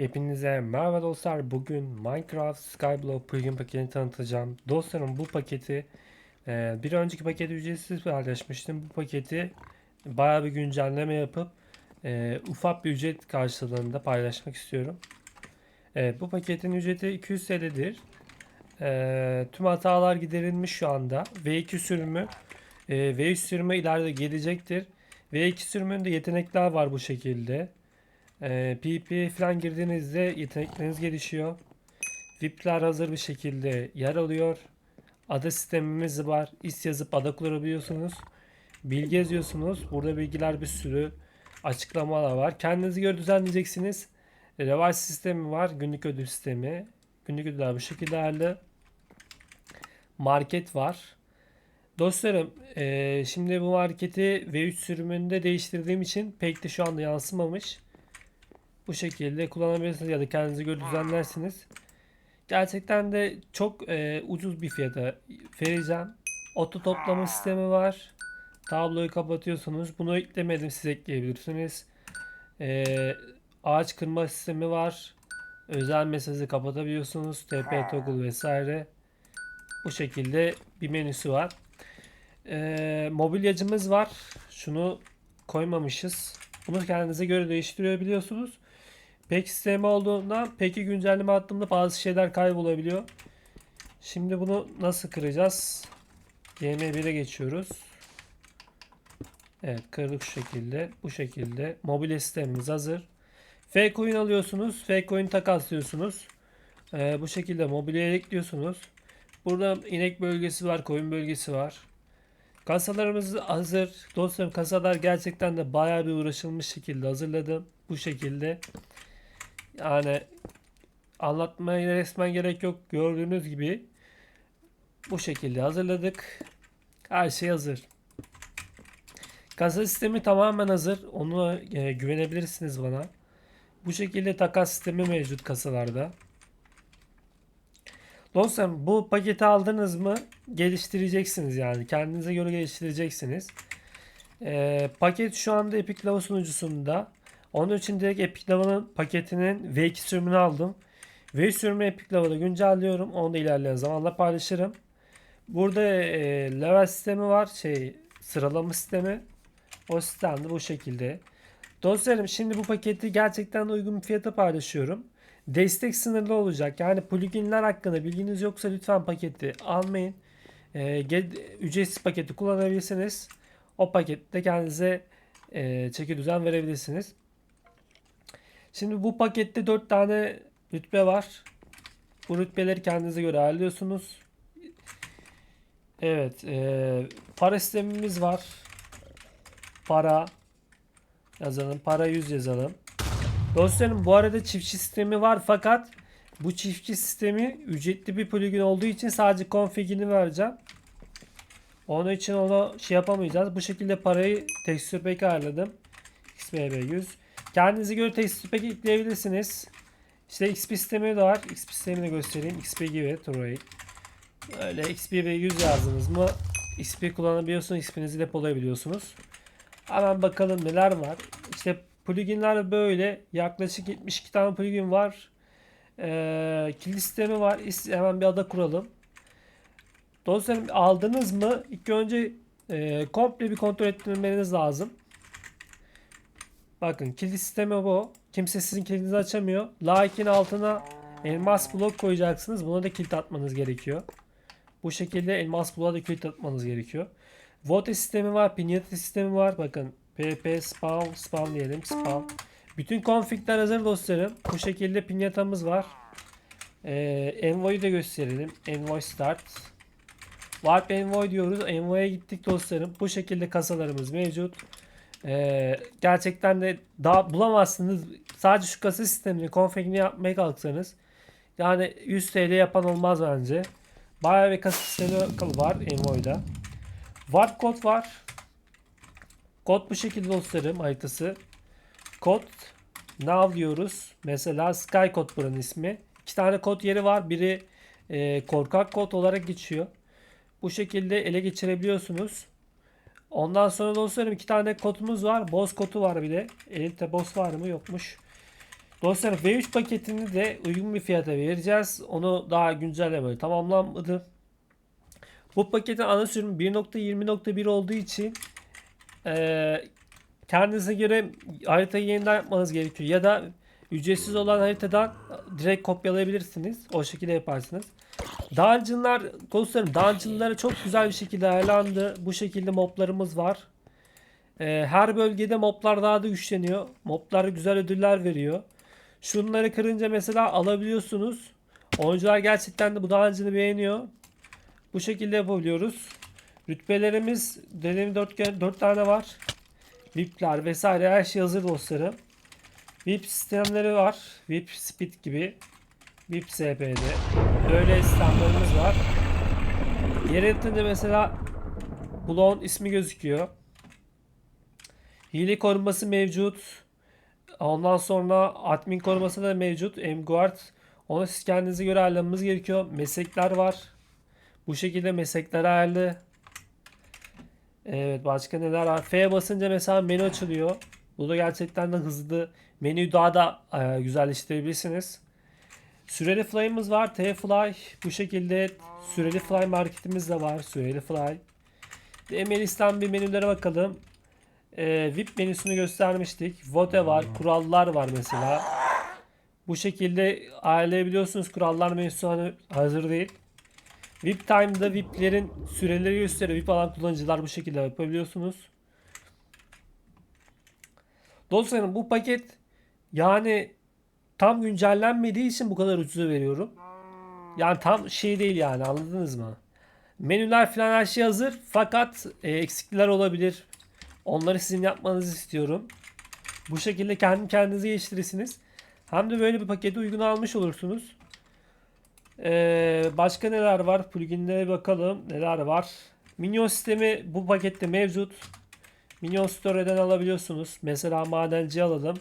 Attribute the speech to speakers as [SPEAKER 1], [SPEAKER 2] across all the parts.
[SPEAKER 1] Hepinize merhaba dostlar. Bugün Minecraft Skyblock plugin paketini tanıtacağım. Dostlarım bu paketi e, bir önceki paketi ücretsiz paylaşmıştım. Bu paketi bayağı bir güncelleme yapıp e, ufak bir ücret karşılığında paylaşmak istiyorum. Evet, bu paketin ücreti 200 TL'dir. E, tüm hatalar giderilmiş şu anda. V2 sürümü e, V3 sürümü ileride gelecektir. V2 sürümünde yetenekler var bu şekilde. Ee, PvP falan girdiğinizde yetenekleriniz gelişiyor. VIP'ler hazır bir şekilde yer alıyor. Ada sistemimiz var. İs yazıp ada kurabiliyorsunuz. Bilgi yazıyorsunuz. Burada bilgiler bir sürü açıklamalar var. Kendinize göre düzenleyeceksiniz. Revice sistemi var. Günlük ödül sistemi. Günlük ödüller bu şekilde halde. Market var. Dostlarım, eee, şimdi bu marketi V3 sürümünde değiştirdiğim için pek de şu anda yansımamış. Bu şekilde kullanabilirsiniz ya da kendinize göre düzenlersiniz. Gerçekten de çok eee, ucuz bir fiyata vereceğim. Oto toplama sistemi var. Tabloyu kapatıyorsunuz. Bunu eklemedim siz ekleyebilirsiniz. Eee, ağaç kırma sistemi var. Özel mesajı kapatabiliyorsunuz. TP toggle vesaire. Bu şekilde bir menüsü var. Eee, mobilyacımız var. Şunu koymamışız. Bunu kendinize göre değiştirebiliyorsunuz. Pek sistemi olduğunda peki güncelleme attığımda bazı şeyler kaybolabiliyor. Şimdi bunu nasıl kıracağız? GM1'e geçiyoruz. Evet kırdık şu şekilde. Bu şekilde. Mobilya sistemimiz hazır. Fake coin alıyorsunuz. Fake coin takaslıyorsunuz. Ee, bu şekilde mobilyaya ekliyorsunuz. Burada inek bölgesi var. Koyun bölgesi var. Kasalarımız hazır. Dostlarım kasalar gerçekten de bayağı bir uğraşılmış şekilde hazırladım. Bu şekilde. Yani anlatmaya resmen gerek yok. Gördüğünüz gibi bu şekilde hazırladık. Her şey hazır. Kasa sistemi tamamen hazır. Onu e, güvenebilirsiniz bana. Bu şekilde takas sistemi mevcut kasalarda. Dostlarım bu paketi aldınız mı geliştireceksiniz yani. Kendinize göre geliştireceksiniz. Ee, paket şu anda Epic Lava sunucusunda. Onun için direkt Epic Lava'nın paketinin V2 sürümünü aldım. V3 sürümü Epic Lava'da güncelliyorum. Onu da ilerleyen zamanla paylaşırım. Burada e, level sistemi var. Şey sıralama sistemi. O sistem de bu şekilde. Dostlarım şimdi bu paketi gerçekten uygun bir fiyata paylaşıyorum. Destek sınırlı olacak. Yani pluginler hakkında bilginiz yoksa lütfen paketi almayın. E, ücretsiz paketi kullanabilirsiniz. O pakette kendinize e, çeki düzen verebilirsiniz. Şimdi bu pakette 4 tane rütbe var. Bu rütbeleri kendinize göre ayarlıyorsunuz. Evet. E, para sistemimiz var. Para yazalım. Para 100 yazalım. Dostlarım bu arada çiftçi sistemi var fakat bu çiftçi sistemi ücretli bir plugin olduğu için sadece config'ini vereceğim. Onun için onu şey yapamayacağız. Bu şekilde parayı texture pack ayarladım. XBB 100. Kendinize göre texture pack ekleyebilirsiniz. İşte XP sistemi de var. XP sistemini göstereyim. XP gibi Troy. Öyle XP ve 100 yazdınız mı XP kullanabiliyorsunuz. XP'nizi depolayabiliyorsunuz. Hemen bakalım neler var. İşte pluginler böyle. Yaklaşık 72 tane plugin var. Ee, kilit sistemi var. Hemen bir ada kuralım. Dostlarım aldınız mı? İlk önce e, komple bir kontrol ettirmeniz lazım. Bakın kilit sistemi bu. Kimse sizin kilidinizi açamıyor. Like'in altına elmas blok koyacaksınız. Buna da kilit atmanız gerekiyor. Bu şekilde elmas bloğa da kilit atmanız gerekiyor. Vote sistemi var. Pinyata sistemi var. Bakın pp spawn spawn diyelim. Spawn. Bütün configler hazır dostlarım. Bu şekilde pinyatamız var. Ee, envoy'u da gösterelim. Envoy start. Warp envoy diyoruz. Envoy'a gittik dostlarım. Bu şekilde kasalarımız mevcut. Ee, gerçekten de daha bulamazsınız. Sadece şu kasa sistemini config'ini yapmaya kalksanız yani 100 TL yapan olmaz bence. Bayağı bir kasa sistemi var Envoy'da. Warp kod var. Kod bu şekilde dostlarım haritası. Kod now diyoruz. Mesela Sky kod buranın ismi. İki tane kod yeri var. Biri e, korkak kod olarak geçiyor. Bu şekilde ele geçirebiliyorsunuz. Ondan sonra dostlarım iki tane kodumuz var. Boss kodu var bir de. Elite boss var mı? Yokmuş. Dostlarım V3 paketini de uygun bir fiyata vereceğiz. Onu daha güncellemeli tamamlanmadı. Bu paketin ana sürümü 1.20.1 olduğu için eee kendinize göre haritayı yeniden yapmanız gerekiyor. Ya da ücretsiz olan haritadan direkt kopyalayabilirsiniz. O şekilde yaparsınız. Dungeon'lar, dostlarım dungeon'ları çok güzel bir şekilde ayarlandı. Bu şekilde moblarımız var. Ee, her bölgede moblar daha da güçleniyor. Moblar güzel ödüller veriyor. Şunları kırınca mesela alabiliyorsunuz. Oyuncular gerçekten de bu dungeon'ı beğeniyor. Bu şekilde yapabiliyoruz. Rütbelerimiz dediğim 4, 4 tane var. VIP'ler vesaire her şey hazır dostlarım. VIP sistemleri var. VIP Speed gibi. VIP SP'de. Böyle sistemlerimiz var. Yere yatınca mesela Blown ismi gözüküyor. Hile koruması mevcut. Ondan sonra admin koruması da mevcut. Mguard. Onu siz kendinize göre ayarlamanız gerekiyor. Meslekler var. Bu şekilde meslekler ayarlı. Evet başka neler var? F'ye basınca mesela menü açılıyor. Bu da gerçekten de hızlı. Menüyü daha da e, güzelleştirebilirsiniz. Süreli fly'ımız var. T-Fly. Bu şekilde süreli fly marketimiz de var. Süreli fly. Emelis'ten bir menülere bakalım. E, VIP menüsünü göstermiştik. Vote var. Kurallar var mesela. Bu şekilde ayarlayabiliyorsunuz. Kurallar menüsü hazır değil. VIP Time'da VIP'lerin süreleri gösteriyor. VIP alan kullanıcılar bu şekilde yapabiliyorsunuz. Dostlarım bu paket yani tam güncellenmediği için bu kadar ucuza veriyorum. Yani tam şey değil yani anladınız mı? Menüler falan her şey hazır fakat e, eksikler olabilir. Onları sizin yapmanızı istiyorum. Bu şekilde kendi kendinize geliştirirsiniz. Hem de böyle bir paketi uygun almış olursunuz. Ee, başka neler var? Pluginlere bakalım. Neler var? Minyon sistemi bu pakette mevcut. Minyon Store'den alabiliyorsunuz. Mesela madenci alalım.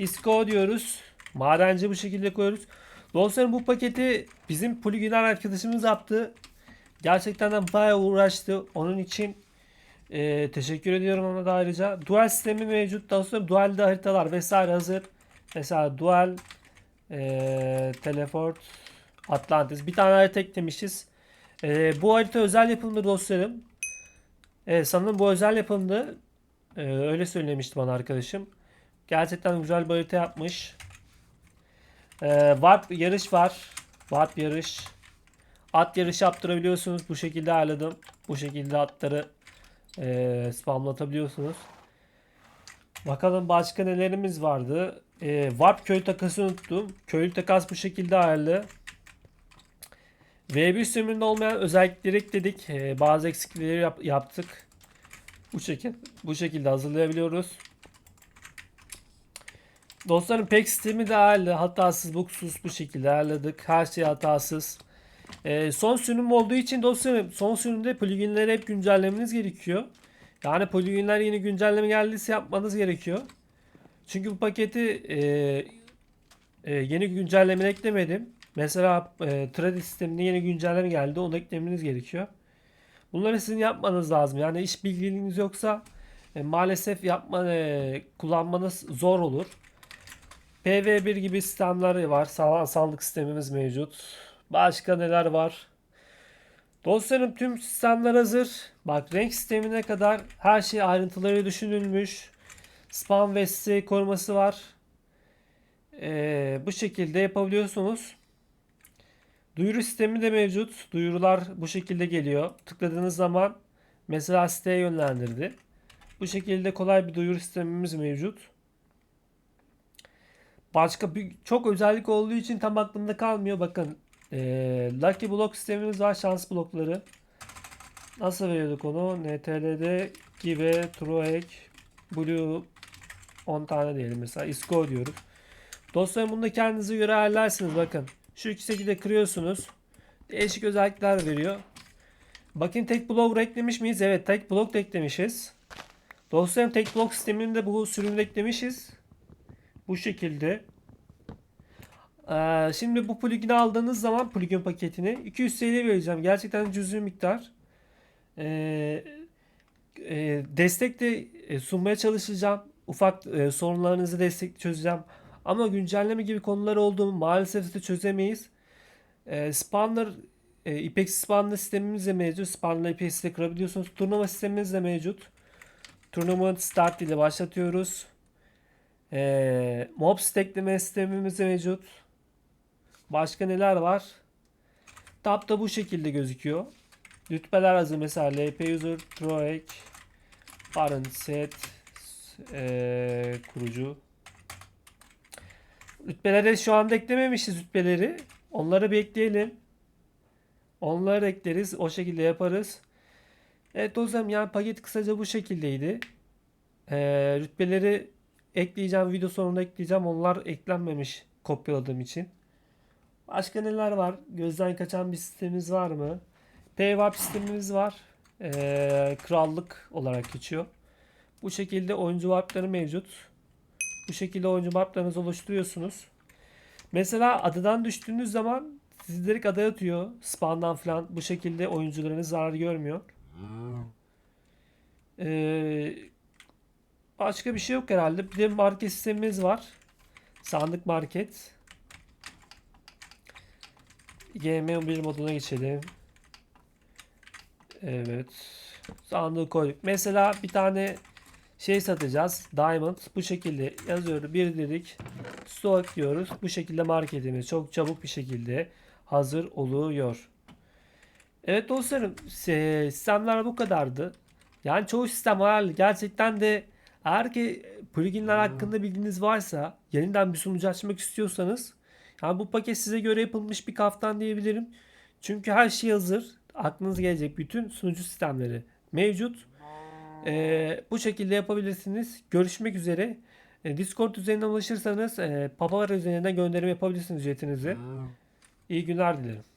[SPEAKER 1] Isco diyoruz. Madenci bu şekilde koyuyoruz. Dostlarım bu paketi bizim pluginer arkadaşımız yaptı. Gerçekten de bayağı uğraştı. Onun için ee, teşekkür ediyorum ona da ayrıca. Dual sistemi mevcut. Dostlarım dualde haritalar vesaire hazır. Mesela dual ee, teleport Atlantis. Bir tane harita eklemişiz. Ee, bu harita özel yapımdı dostlarım. Evet, sanırım bu özel yapımdı. Ee, öyle söylemişti bana arkadaşım. Gerçekten güzel bir harita yapmış. Ee, warp yarış var. Warp yarış. At yarışı yaptırabiliyorsunuz. Bu şekilde ayarladım. Bu şekilde atları e, spamlatabiliyorsunuz. Bakalım başka nelerimiz vardı. E, Warp köy takası unuttum. Köylü takas bu şekilde ayarlı. V1 sürümünde olmayan özellikleri ekledik. E, bazı eksiklikleri yap- yaptık. Bu şekilde bu şekilde hazırlayabiliyoruz. Dostlarım pek sistemi de ayarlı. Hatasız, bugsuz bu şekilde ayarladık. Her şey hatasız. Ee, son sürüm olduğu için dostlarım son sürümde pluginleri hep güncellemeniz gerekiyor. Yani pluginler yeni güncelleme geldiyse yapmanız gerekiyor. Çünkü bu paketi e, e, yeni güncelleme eklemedim. Mesela e, Trade sistemine yeni güncelleme geldi. Onu eklemeniz gerekiyor. Bunları sizin yapmanız lazım. Yani iş bilginiz yoksa e, maalesef yapma e, kullanmanız zor olur. PV1 gibi sistemler var. Sağ, sağlık sistemimiz mevcut. Başka neler var? Dostlarım tüm sistemler hazır. Bak renk sistemine kadar her şey ayrıntıları düşünülmüş. Spam ve koruması var. Ee, bu şekilde yapabiliyorsunuz. Duyuru sistemi de mevcut. Duyurular bu şekilde geliyor. Tıkladığınız zaman mesela siteye yönlendirdi. Bu şekilde kolay bir duyuru sistemimiz mevcut. Başka bir çok özellik olduğu için tam aklımda kalmıyor. Bakın ee, Lucky Block sistemimiz var. Şans blokları. Nasıl veriyorduk onu? NTL'de gibi Trueek Blue 10 tane diyelim mesela. Isco diyoruz. Dostlarım bunu da kendinize göre ayarlarsınız. Bakın. Şu iki şekilde kırıyorsunuz. Değişik özellikler veriyor. Bakın tek blok eklemiş miyiz? Evet tek blok eklemişiz. Dostlarım tek blok sistemini de bu sürümde eklemişiz. Bu şekilde. Ee, şimdi bu plugin'i aldığınız zaman plugin paketini 200 TL vereceğim. Gerçekten cüzi miktar. Ee, e, destek de e, sunmaya çalışacağım. Ufak e, sorunlarınızı destek çözeceğim. Ama güncelleme gibi konular olduğunu maalesef de çözemeyiz. E, Spanner, e, İpex Spanner sistemimiz de mevcut. Spanner İpex'i de kurabiliyorsunuz. Turnuva sistemimiz de mevcut. Tournament Start ile başlatıyoruz. E, mob stackleme sistemimiz mevcut. Başka neler var? Tab'da bu şekilde gözüküyor. Rütbeler hazır mesela LP user, Troek, parent set, eee, kurucu. Rütbelere şu anda eklememişiz rütbeleri. Onları bir ekleyelim. Onları ekleriz. O şekilde yaparız. Evet dostlarım yani paket kısaca bu şekildeydi. Eee, rütbeleri ekleyeceğim. Video sonunda ekleyeceğim. Onlar eklenmemiş kopyaladığım için. Başka neler var? Gözden kaçan bir sistemimiz var mı? PWAP sistemimiz var. Ee, krallık olarak geçiyor. Bu şekilde oyuncu warpları mevcut. Bu şekilde oyuncu warplarınızı oluşturuyorsunuz. Mesela adadan düştüğünüz zaman sizi direkt adaya atıyor. Spawn'dan falan. Bu şekilde oyuncularınız zarar görmüyor. Ee, başka bir şey yok herhalde. Bir de market sistemimiz var. Sandık market. GM1 moduna geçelim. Evet. Sandığı koyduk. Mesela bir tane şey satacağız. Diamond. Bu şekilde yazıyoruz. Bir dedik. Stock diyoruz. Bu şekilde marketimiz çok çabuk bir şekilde hazır oluyor. Evet dostlarım. Sistemler bu kadardı. Yani çoğu sistem ayarlı. Gerçekten de eğer ki pluginler hakkında bilginiz varsa yeniden bir sunucu açmak istiyorsanız yani bu paket size göre yapılmış bir kaftan diyebilirim. Çünkü her şey hazır. Aklınıza gelecek bütün sunucu sistemleri mevcut. Ee, bu şekilde yapabilirsiniz. Görüşmek üzere. Ee, Discord üzerinden ulaşırsanız e, papalar üzerinden gönderim yapabilirsiniz ücretinizi. İyi günler dilerim.